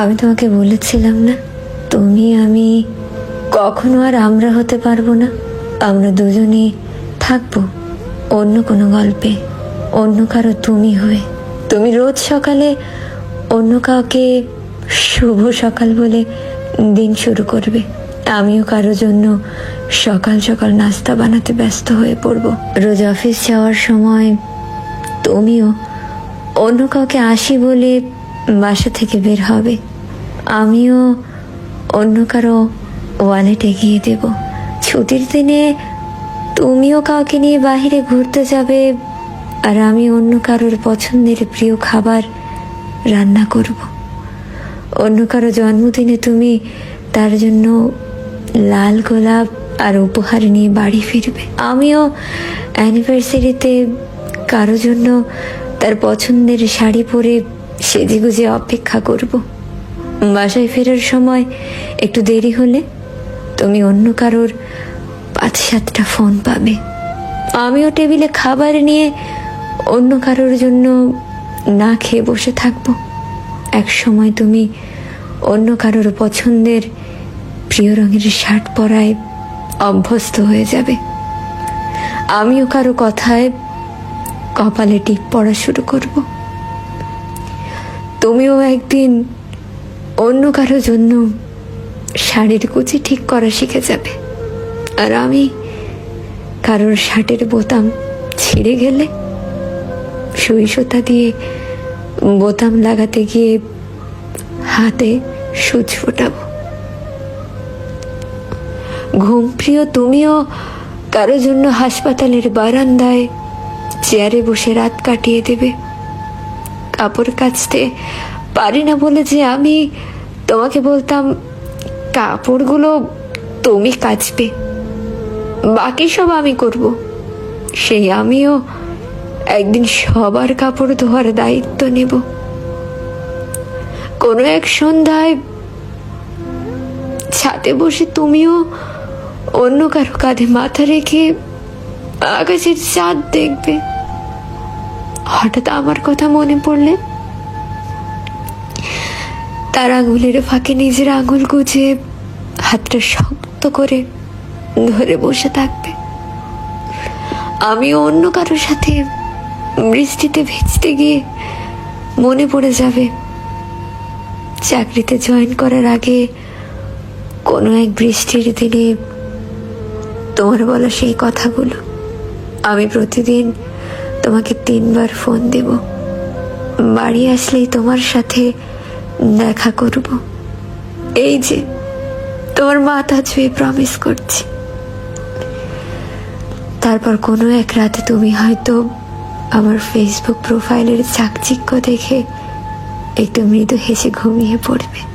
আমি তোমাকে বলেছিলাম না, তুমি, আমি কখনো আর আমরা হতে পারব না। আমরা দুজনেই থাকব অন্য কোনো গল্পে, অন্য কারও তুমি হয়ে। তুমি রোজ সকালে অন্য কাউকে শুভ সকাল বলে দিন শুরু করবে। আমিও কারোর জন্য সকাল সকাল নাস্তা বানাতে ব্যস্ত হয়ে পড়ব। রোজ অফিস যাওয়ার সময় তুমিও অন্য কাউকে আসি বলে বাসা থেকে বের হবে। আমিও অন্য কারও ওয়ালেট এগিয়ে দেব। ছুটির দিনে তুমিও কাউকে নিয়ে বাইরে ঘুরতে যাবে আর আমি অন্য কারোর পছন্দের প্রিয় খাবার রান্না করব। অন্য কারও জন্মদিনে তুমি তার জন্য লাল গোলাপ আর উপহার নিয়ে বাড়ি ফিরবে। আমিও অ্যানিভার্সারিতে কারও জন্য তার পছন্দের শাড়ি পরে সেজেগুজে অপেক্ষা করব। বাসায় ফেরার সময় একটু দেরি হলে তুমি অন্য কারোর পাঁচ সাতটা ফোন পাবে। আমিও টেবিলে খাবার নিয়ে অন্য কারোর জন্য না খেয়ে বসে থাকব। এক সময় তুমি অন্য কারোর পছন্দের প্রিয় রঙের শার্ট পরায় অভ্যস্ত হয়ে যাবে। আমিও কারও কথায় কপালে টিপ পড়া শুরু করব। তুমিও একদিন অন্য কারও জন্য শাড়ির কুচি ঠিক করা শিখে যাবে। আর আমি কারোর শার্টের বোতাম ছিঁড়ে গেলে, সুই সুতা দিয়ে বোতাম লাগাতে গিয়ে হাতে সুচ ফোটাবো। ঘুম প্রিয়, তুমিও কারও জন্য হাসপাতালের বারান্দায় চেয়ারে বসে রাত কাটিয়ে দেবে। কাপড় কাচতে পারি না বলে যে আমি তোমাকে বলতাম কাপড়গুলো তুমি কাচবে, বাকি সব আমি করব। সেই আমিও একদিন সবার কাপড় ধোয়ার দায়িত্ব নেব। কোনো এক সন্ধ্যায় ছাদে বসে তুমিও অন্য কারও কাঁধে মাথা রেখে আকাশের চাঁদ দেখবে। হঠাৎ আমার কথা মনে পড়লে? তার আঙুলের ফাঁকে নিজের আঙুল গুজে হাতটা শক্ত করে ধরে বসে থাকবে। আমি অন্য কারোর সাথে বৃষ্টিতে ভিজতে গিয়ে মনে পড়ে যাবে। চাকরিতে জয়েন করার আগে কোনো এক বৃষ্টির দিনে তোমার বলা সেই কথাগুলো আমি প্রতিদিন তোমাকে তিনবার ফোন দেব। বাড়ি আসলেই তোমার সাথে দেখা করব। এই যে, তোমার মাথা ছুঁয়ে প্রমিস করছি। তারপর কোনো এক রাতে তুমি হয়তো আমার ফেসবুক প্রোফাইলের চাকচিক্য দেখে একটু মৃদু হেসে ঘুমিয়ে পড়বে।